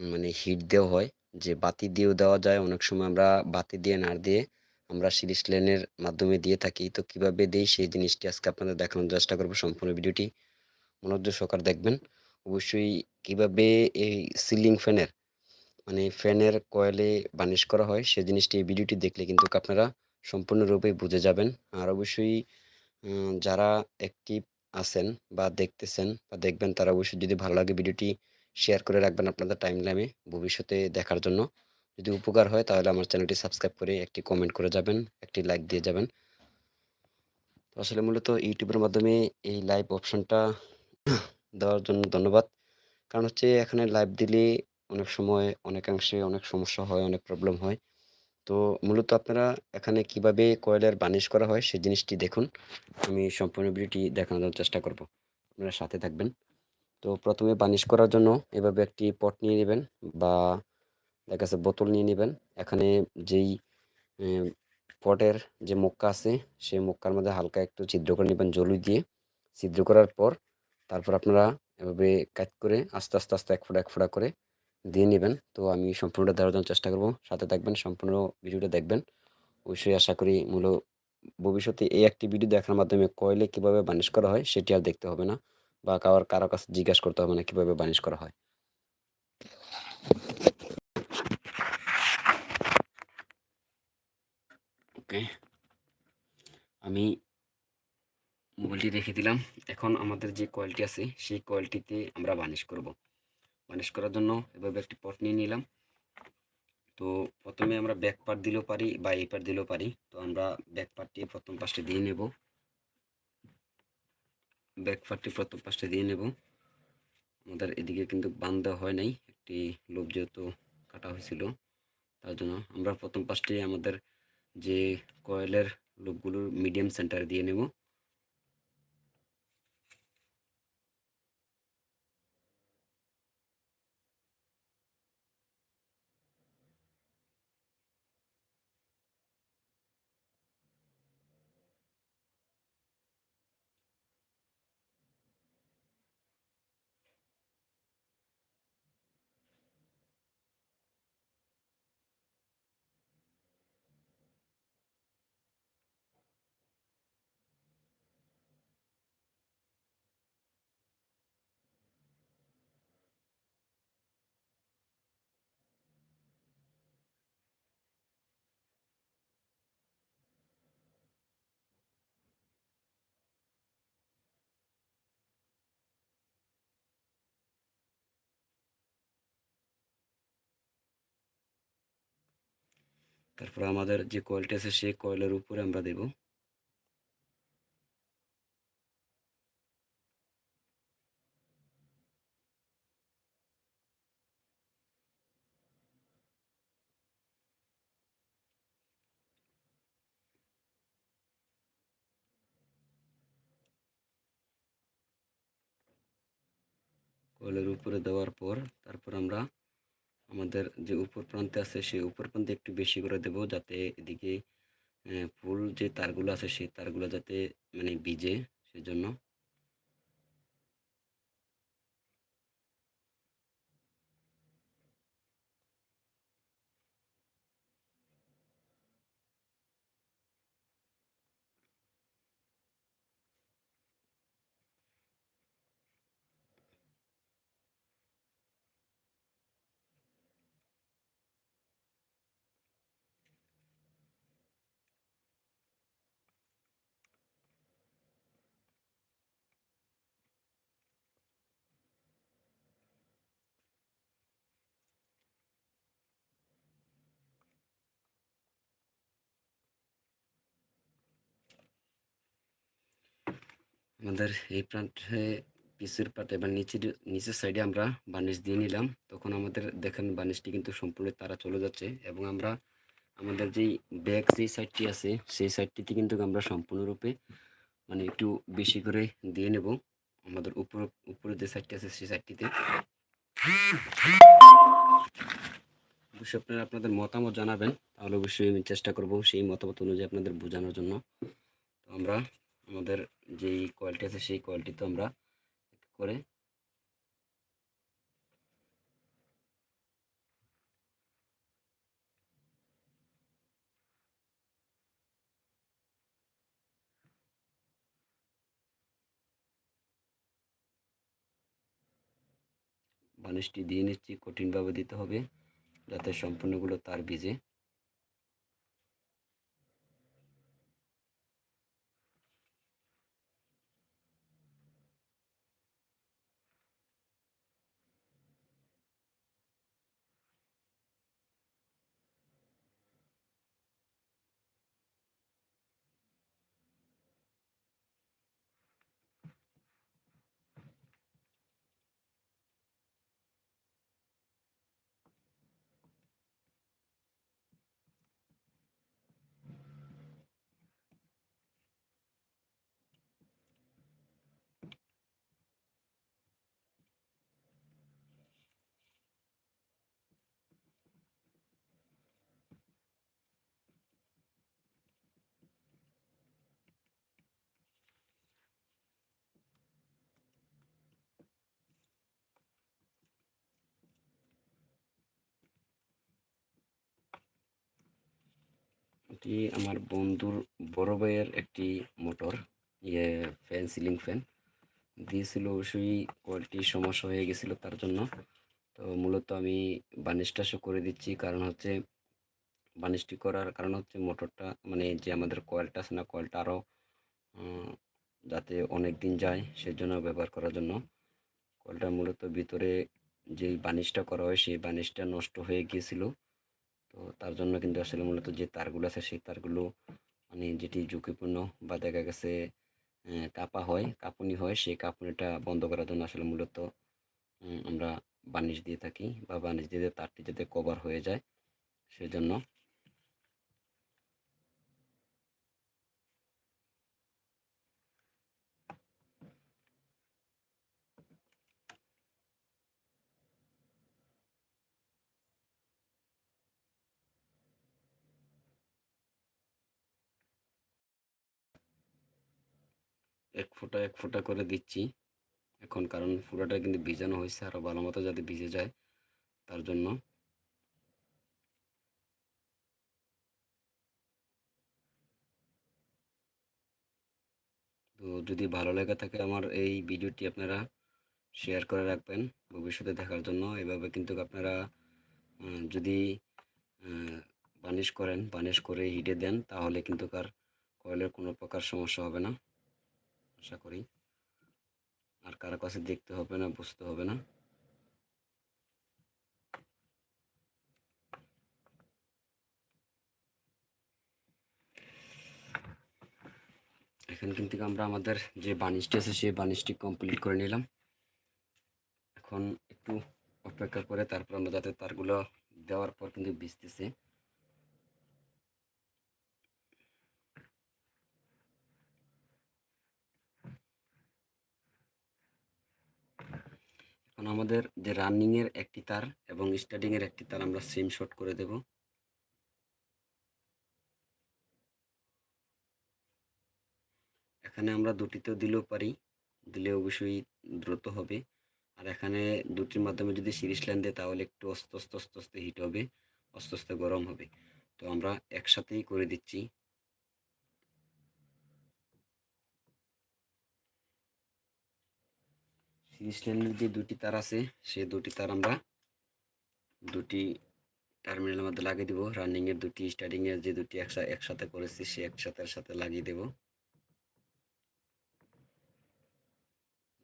মানে হিট দেওয়া হয়, যে বাতি দিয়েও দেওয়া যায়। অনেক সময় আমরা বাতি দিয়ে না দিয়ে আমরা সিরিজ লাইনের মাধ্যমে দিয়ে থাকি। তো কীভাবে দেই সেই জিনিসটি আজকে আপনাদের দেখানোর চেষ্টা করব সম্পূর্ণ ভিডিওটি। মনোযোগ সহকারে দেখবেন। অবশ্যই কীভাবে এই সিলিং ফ্যানের মানে ফ্যানের কয়েলে বানিশ করা হয়, সে জিনিসটি এই ভিডিওটি দেখলে কিন্তু আপনারা সম্পূর্ণরূপে বুঝে যাবেন। আর অবশ্যই যারা অ্যাক্টিভ আছেন বা দেখতেছেন বা দেখবেন, তারা অবশ্যই যদি ভালো লাগে ভিডিওটি শেয়ার করে রাখবেন আপনাদের টাইম লাইনে ভবিষ্যতে দেখার জন্য। যদি উপকার হয় তাহলে আমার চ্যানেলটি সাবস্ক্রাইব করে একটি কমেন্ট করে যাবেন, একটি লাইক দিয়ে যাবেন। আসলে মূলত ইউটিউবের মাধ্যমে এই লাইভ অপশনটা দেওয়ার জন্য ধন্যবাদ। কারণ হচ্ছে এখানে লাইভ দিলে অনেক সময় অনেকাংশে অনেক সমস্যা হয়, অনেক প্রবলেম হয়। তো মূলত আপনারা এখানে কীভাবে কয়েলের বার্নিশ করা হয় সেই জিনিসটি দেখুন। আমি সম্পূর্ণ ভিডিওটি দেখানোর চেষ্টা করব। আপনারা সাথে থাকবেন। তো প্রথমে বার্নিশ করার জন্য এভাবে একটি পট নিয়ে নেবেন বা দেখা যাচ্ছে বোতল নিয়ে নেবেন। এখানে যেই পটের যে মক্কা আছে সেই মক্কার মধ্যে হালকা একটু ছিদ্র করে নেবেন জলু দিয়ে। ছিদ্র করার পর তারপর আপনারা এভাবে কাট করে আস্তে আস্তে আস্তে এক ফোঁটা এক ফোঁটা করে দিয়ে নেবেন। তো আমি সম্পূর্ণটা দেওয়ার জন্য চেষ্টা করব। সাথে থাকবেন, সম্পূর্ণ ভিডিওটা দেখবেন। অবশ্যই আশা করি মূল ভবিষ্যতে এই একটি ভিডিও দেখার মাধ্যমে কয়েলে কীভাবে বানিশ করা হয় সেটি আর দেখতে হবে না। বা কারোর কারও কাছে জিজ্ঞাসা করতে হবে না কীভাবে বানিশ করা হয়। ওকে। আমি মোবাইলটি রেখে দিলাম। এখন আমাদের যে কয়েলটি আছে, সেই কয়েলটিতে আমরা বানিশ করব। বানিশ করার জন্য এভাবে একটি পট নিয়ে নিলাম। তো প্রথমে আমরা ব্যাক পার্ট দিলেও পারি বা এই পার্ট দিলেও পারি। তো আমরা ব্যাক পার্টটি প্রথম পাশে দিয়ে নেব। ব্যাক প্রথম পাশে দিয়ে নেব। আমাদের এদিকে কিন্তু বান্ধা হয় নাই, একটি লোভ যেহেতু কাটা হয়েছিল, তার জন্য আমরা প্রথম পাশটি আমাদের যে কয়েলের লোকগুলোর মিডিয়াম সেন্টার দিয়ে নেব। তারপর আমাদের যে কয়েলটি আছে, সেই কয়েলের উপরে আমরা দেব। কয়েলের উপরে দেওয়ার পর, তারপর আমরা আমাদের যে উপর প্রান্তে আছে, সেই উপর প্রান্তে একটু বেশি করে দেব যাতে এদিকে ফুল যে তারগুলো আছে, সেই তারগুলো যাতে মানে ভিজে, সেজন্য আমাদের এই প্রান্তে পিসের পাটে বা নিচের নিচের সাইডে আমরা বার্নিশ দিয়ে নিলাম। তখন আমাদের দেখেন বার্নিশটি কিন্তু সম্পূর্ণ তারা চলে যাচ্ছে এবং আমরা আমাদের যেই ব্যাক যেই সাইডটি আছে, সেই সাইডটিতে কিন্তু আমরা সম্পূর্ণরূপে মানে একটু বেশি করে দিয়ে নেব। আমাদের উপর, উপরে যে সাইডটি আছে, সেই সাইডটিতে অবশ্যই আপনারা আপনাদের মতামত জানাবেন, তাহলে অবশ্যই আমি চেষ্টা করব সেই মতামত অনুযায়ী আপনাদের বোঝানোর জন্য। তো আমরা আমাদের যেই কোয়ালিটি আছে সেই কোয়ালিটি তো আমরা করে বানিশটি দিয়ে নিচ্ছি, কঠিনভাবে দিতে হবে যাতে সম্পূর্ণগুলো তার ভিজে এটি আমার বন্ধুর বড় ভাইয়ের একটি মোটর ইয়ে ফ্যান সিলিং ফ্যান দিয়েছিল অবশ্যই কোয়ালিটির সমস্যা হয়ে গেছিল তার জন্য। তো মূলত আমি বানিশটা শো করে দিচ্ছি, কারণ হচ্ছে বানিশটি করার কারণ হচ্ছে মোটরটা মানে যে আমাদের কয়েলটা আছে না কয়েলটা আরও যাতে অনেক দিন যায় সেজন্য ব্যবহার করার জন্য। কয়েলটা মূলত ভিতরে যেই বানিশটা করা হয়, সেই বানিশটা নষ্ট হয়ে গিয়েছিল। তো তার জন্য কিন্তু আসলে মূলত যে তারগুলো আছে, সেই তারগুলো মানে যেটি ঝুঁকিপূর্ণ বা দেখা গেছে কাপা হয়, কাঁপুনি হয়, সেই কাঁপুনিটা বন্ধ করার জন্য আসলে মূলত আমরা বানিশ দিয়ে থাকি বা বানিশ দিয়ে তারটি যাতে কভার হয়ে যায়, সেজন্য এক ফোঁটা এক ফোঁটা করে দিচ্ছি। এখন কারণ পুরোটা কিন্তু ভিজানো হয়েছে আরও ভালো মতো যাতে ভিজে যায় তার জন্য। তো যদি ভালো লেগে থাকে আমার এই ভিডিওটি আপনারা শেয়ার করে রাখবেন। ভবিষ্যতে দেখার জন্য এভাবে কিন্তু আপনারা যদি বানিশ করেন, বানিশ করে হিটে দেন তাহলে কিন্তু কার কয়েলের কোনো প্রকার সমস্যা হবে না। আশা করি। আর কারও কাছে দেখতে হবে না, বুঝতে হবে না। এখান কিন্তু আমরা আমাদের যে বানিশটি আছে, সেই বানিশটি কমপ্লিট করে নিলাম। এখন একটু অপেক্ষা করে, তারপর আমরা যাতে তারগুলো দেওয়ার পর কিন্তু ভিজতেছে এখন আমাদের যে রানিং এর একটি তার এবং স্টার্টিং এর একটি তার আমরা সেম শট করে দেব। এখানে আমরা দুটিতেও দিলেও পারি, দিলে অবশ্যই দ্রুত হবে। আর এখানে দুটির মাধ্যমে যদি সিরিজ লাইন দেয় তাহলে একটু আস্তে আস্তে আস্তে হিট হবে আস্তে আস্তে গরম হবে। তো আমরা একসাথেই করে দিচ্ছি। সিরিজ লাইনের যে দুটি তার আছে, সেই দুটি তার আমরা দুটি টার্মিনালের মধ্যে লাগিয়ে দেবো। রানিংয়ের দুটি স্টার্টিং এর যে দুটি একসাথে একসাথে করেছি সে একসাথে সাথে লাগিয়ে দেব।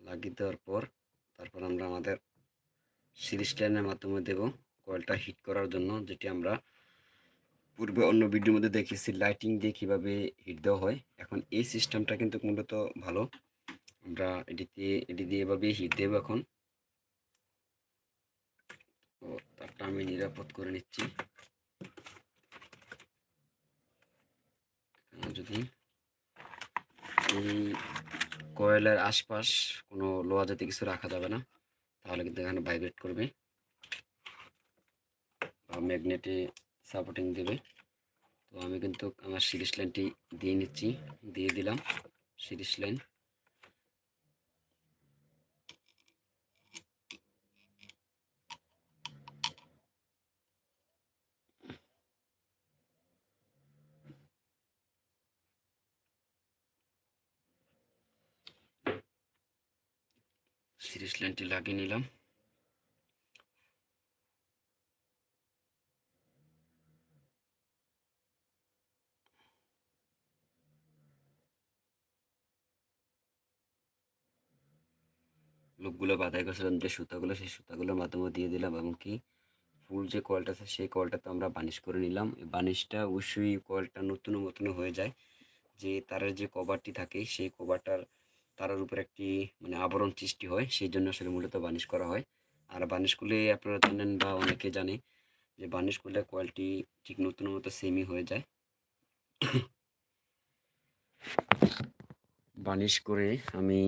লাগিয়ে দেওয়ার পর তারপর আমরা আমাদের সিরিজ লাইনের মাধ্যমে দেব কয়েলটা হিট করার জন্য, যেটি আমরা পূর্বে অন্য ভিডিওর মধ্যে দেখেছি। লাইটিং দিয়ে কীভাবে হিট দেওয়া হয়। এখন এই সিস্টেমটা কিন্তু মূলত ভালো। আমরা এটি দিয়ে এটি দিয়ে এভাবে হিট দেবো এখন। তো তারটা আমি নিরাপদ করে নিচ্ছি। যদি এই কয়েলের আশপাশ কোনো লোহা জাতীয় কিছু রাখা যাবে না, তাহলে কিন্তু এখানে ভাইব্রেট করবে বা ম্যাগনেটে সাপোর্টিং দেবে। তো আমি কিন্তু আমার সিরিজ লাইনটি দিয়ে নিচ্ছি, দিয়ে দিলাম সিরিজ লাইন। সিরিজ লাইনটি লাগিয়ে নিলাম। লোকগুলো বাধাই করেছিলাম যে সুতাগুলো, সেই সুতাগুলোর মাধ্যমে দিয়ে দিলাম এবং কি ফুল যে কলটা আছে, সেই কলটা তো আমরা বানিশ করে নিলাম। এই বানিশটা অবশ্যই কলটা নতুন নতুন হয়ে যায়। যে তারের যে কভারটি থাকে, সেই কভারটার তারের উপর একটি মানে আবরণ সৃষ্টি হয়, সেই জন্য আসলে মূলত বানিশ করা হয়। আর বানিশ করলে আপনারা জানেন বা অনেকে জানে যে বানিশ করলে কোয়ালিটি ঠিক নতুন মতো সেমই হয়ে যায়। বানিশ করে আমি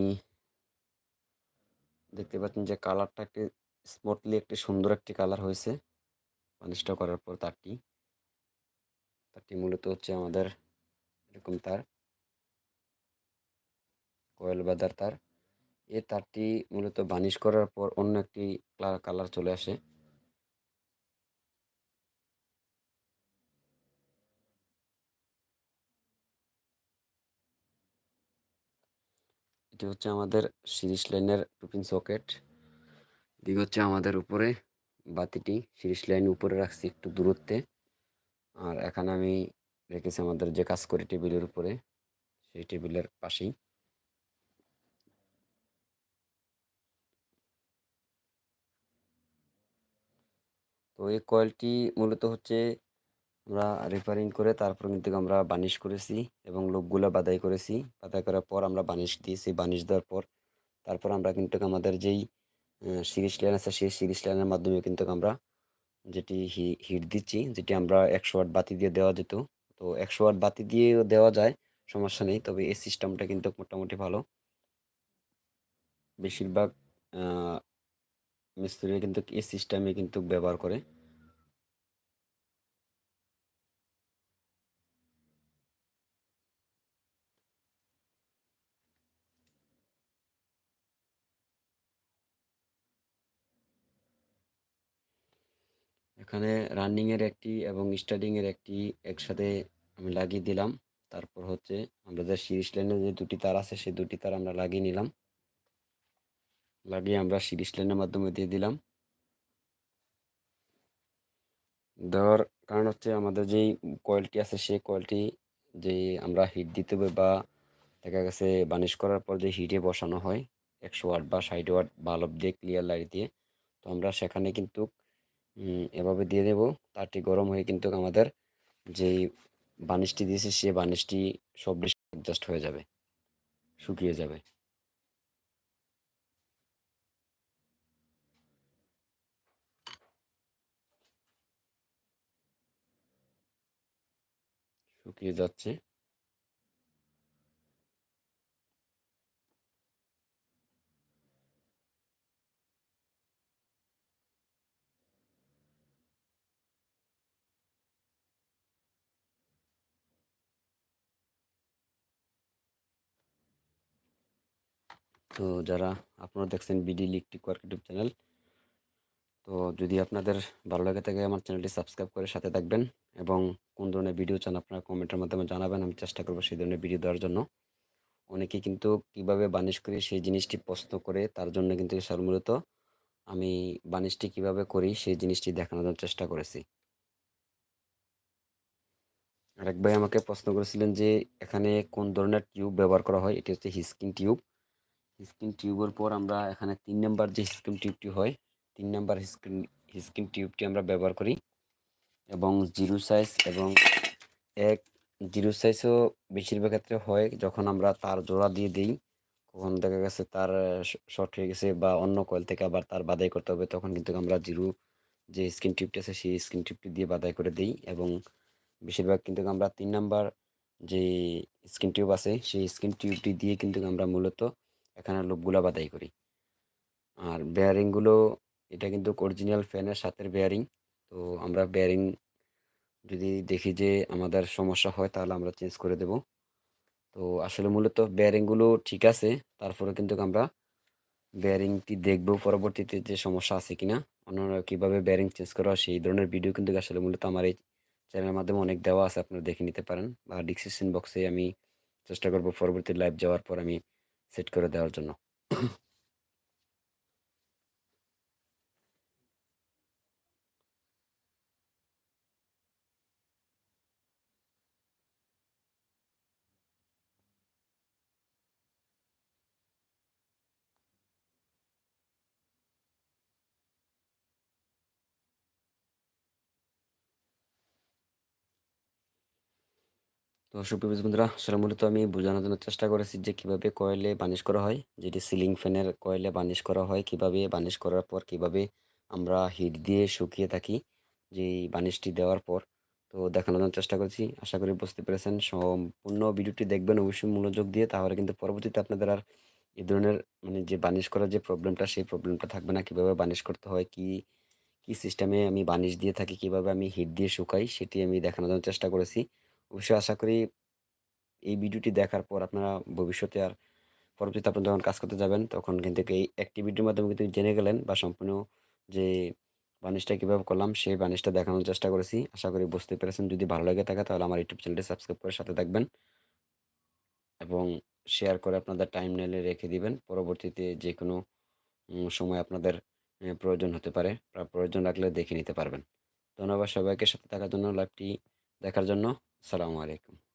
দেখতে পাচ্ছেন যে কালারটা একটি স্মুথলি একটি সুন্দর একটি কালার হয়েছে। বানিশটা করার পর তারটি তারটি মূলত হচ্ছে আমাদের এরকম তার। কয়েল বাদার তার। এই তারটি মূলত বানিশ করার পর অন্য একটি কালার চলে আসে। এটি হচ্ছে আমাদের সিরিজ লাইনের টুপিন সকেট। দিক হচ্ছে আমাদের উপরে বাতিটি সিরিজ লাইন উপরে রাখছি একটু দূরত্বে। আর এখানে আমি রেখেছি আমাদের যে কাজ করি টেবিলের উপরে, সেই টেবিলের পাশেই। তো এই কয়েলটি মূলত হচ্ছে আমরা রিপেয়ারিং করে তারপর কিন্তু আমরা বানিশ করেছি এবং লোকগুলো বাদাই করেছি। বাদাই করার পর আমরা বানিশ দিয়েছি, বানিশ দেওয়ার পর তারপর আমরা কিন্তু আমাদের যেই সিরিজ লাইন আছে সেই সিরিজ লাইনের মাধ্যমে কিন্তু আমরা যেটি হিট দিচ্ছি, যেটি আমরা একশো ওয়াট বাতি দিয়ে দেওয়া যেত। তো একশো ওয়াট বাতি দিয়েও দেওয়া যায়, সমস্যা নেই। তবে এই সিস্টেমটা কিন্তু মোটামুটি ভালো। বেশিরভাগ মিস্ত্রি কিন্তু এই সিস্টেমে কিন্তু ব্যবহার করে। এখানে রানিংয়ের একটি এবং স্টার্টিংয়ের একটি একসাথে আমি লাগিয়ে দিলাম। তারপর হচ্ছে আমাদের সিরিজ লাইনের যে দুটি তার আছে, সেই দুটি তার আমরা লাগিয়ে নিলাম। লাগিয়ে আমরা সিরিজ লাইনের মাধ্যমে দিয়ে দিলাম। দেওয়ার কারণ হচ্ছে আমাদের যেই কয়েলটি আছে, সেই কয়েলটি যে আমরা হিট দিতে হবে বা দেখা গেছে বানিশ করার পর যে হিটে বসানো হয়, একশো ওয়াট বা ষাট ওয়াট বাল্ব দিয়ে ক্লিয়ার লাইট দিয়ে, তো আমরা সেখানে কিন্তু এভাবে দিয়ে দেব। তারটি গরম হয়ে কিন্তু আমাদের যেই বানিশটি দিয়েছি, সে বানিশটি সব অ্যাডজাস্ট হয়ে যাবে, শুকিয়ে যাবে। শুকিয়ে যাচ্ছে। তো যারা আপনারা দেখছেন বিডি ইলেকট্রিক ওয়ার্ক চ্যানেল তো যদি আপনাদের ভালো লাগে থাকে, আমার চ্যানেলটি সাবস্ক্রাইব করে সাথে থাকবেন এবং কোন ধরনের ভিডিও চান আপনারা কমেন্টের মাধ্যমে জানাবেন, আমি চেষ্টা করব সেই ধরনের ভিডিও দেওয়ার জন্য। অনেকে কিন্তু কীভাবে বানিশ করি সেই জিনিসটি প্রশ্ন করে, তার জন্য কিন্তু স্যার মূলত আমি বানিশটি কীভাবে করি সেই জিনিসটি দেখানোর চেষ্টা করেছি। আরেক ভাই আমাকে প্রশ্ন করেছিলেন যে, এখানে কোন ধরনের টিউব ব্যবহার করা হয়? এটি হচ্ছে হিস্কিন টিউব। হিস্কিন টিউবের পর আমরা এখানে তিন নম্বর যে হিস্কিন টিউবটি হয় তিন নম্বর হিস্কিন হিস্কিন টিউবটি আমরা ব্যবহার করি এবং জিরো সাইজ এবং এক, জিরো সাইজও বেশিরভাগ ক্ষেত্রে হয় যখন আমরা তার জোড়া দিয়ে দিই, কখন দেখা গেছে তার শর্ট হয়ে গেছে বা অন্য কয়েল থেকে আবার তার বাদাই করতে হবে, তখন কিন্তু আমরা জিরো যে স্ক্রিন টিউবটি আছে সেই স্ক্রিন টিউবটি দিয়ে বাদাই করে দিই এবং বেশিরভাগ কিন্তু আমরা তিন নাম্বার যে স্ক্রিন টিউব আছে সেই স্ক্রিন টিউবটি দিয়ে কিন্তু আমরা মূলত এখানে লোকগুলা বাদাই করি। আর বেয়ারিংগুলো এটা কিন্তু অরিজিনাল ফ্যানের সাথে বেয়ারিং তো আমরা বেয়ারিং যদি দেখি যে আমাদের সমস্যা হয়, তাহলে আমরা চেঞ্জ করে দেব। তো আসলে মূলত বেয়ারিংগুলো ঠিক আছে তারপরে কিন্তু আমরা বেয়ারিংটি দেখব পরবর্তীতে যে সমস্যা আছে কিনা। অন্যরা কীভাবে বেয়ারিং চেঞ্জ করা হয়, সেই ধরনের ভিডিও কিন্তু আসলে মূলত আমার এই চ্যানেলের মাধ্যমে অনেক দেওয়া আছে, আপনারা দেখে নিতে পারেন। বা ডিসক্রিপশন বক্সে আমি চেষ্টা করব পরবর্তী লাইভ যাওয়ার পর আমি সেট করে দেওয়ার জন্য। তো সুপ্রিয় বন্ধুরা আসলে মূলত আমি বোঝানোর জন্য চেষ্টা করেছি যে কীভাবে কয়েলে বানিশ করা হয়, যেটি সিলিং ফ্যানের কয়েলে বানিশ করা হয়, কীভাবে বানিশ করার পর কীভাবে আমরা হিট দিয়ে শুকিয়ে থাকি, যেই বানিশটি দেওয়ার পর। তো দেখানোর জন্য চেষ্টা করেছি, আশা করি বুঝতে পেরেছেন। সম্পূর্ণ ভিডিওটি দেখবেন অবশ্যই মনোযোগ দিয়ে, তাহলে কিন্তু পরবর্তীতে আপনাদের আর এই ধরনের মানে যে বানিশ করার যে প্রবলেমটা সেই প্রবলেমটা থাকবে না। কীভাবে বানিশ করতে হয়, কি কি সিস্টেমে আমি বানিশ দিয়ে থাকি, কীভাবে আমি হিট দিয়ে শুকাই, সেটি আমি দেখানোর জন্য চেষ্টা করেছি। অবশ্যই আশা করি এই ভিডিওটি দেখার পর আপনারা ভবিষ্যতে আর পরবর্তীতে আপনারা যখন কাজ করতে যাবেন, তখন কিন্তু এই ভিডিওর মাধ্যমে কিন্তু জেনে গেলেন বা সম্পূর্ণ যে বানিশটা কীভাবে করলাম, সেই বানিশটা দেখানোর চেষ্টা করেছি। আশা করি বুঝতে পেরেছেন। যদি ভালো লাগে থাকে তাহলে আমার ইউটিউব চ্যানেলটি সাবস্ক্রাইব করে সাথে থাকবেন এবং শেয়ার করে আপনাদের টাইম নেলে রেখে দিবেন। পরবর্তীতে যে কোনো সময় আপনাদের প্রয়োজন হতে পারে প্রয়োজন রাখলে দেখে নিতে পারবেন। ধন্যবাদ সবাইকে। সাথে থাকার জন্য লাইভটি দেখার জন্য আসসালামু আলাইকুম।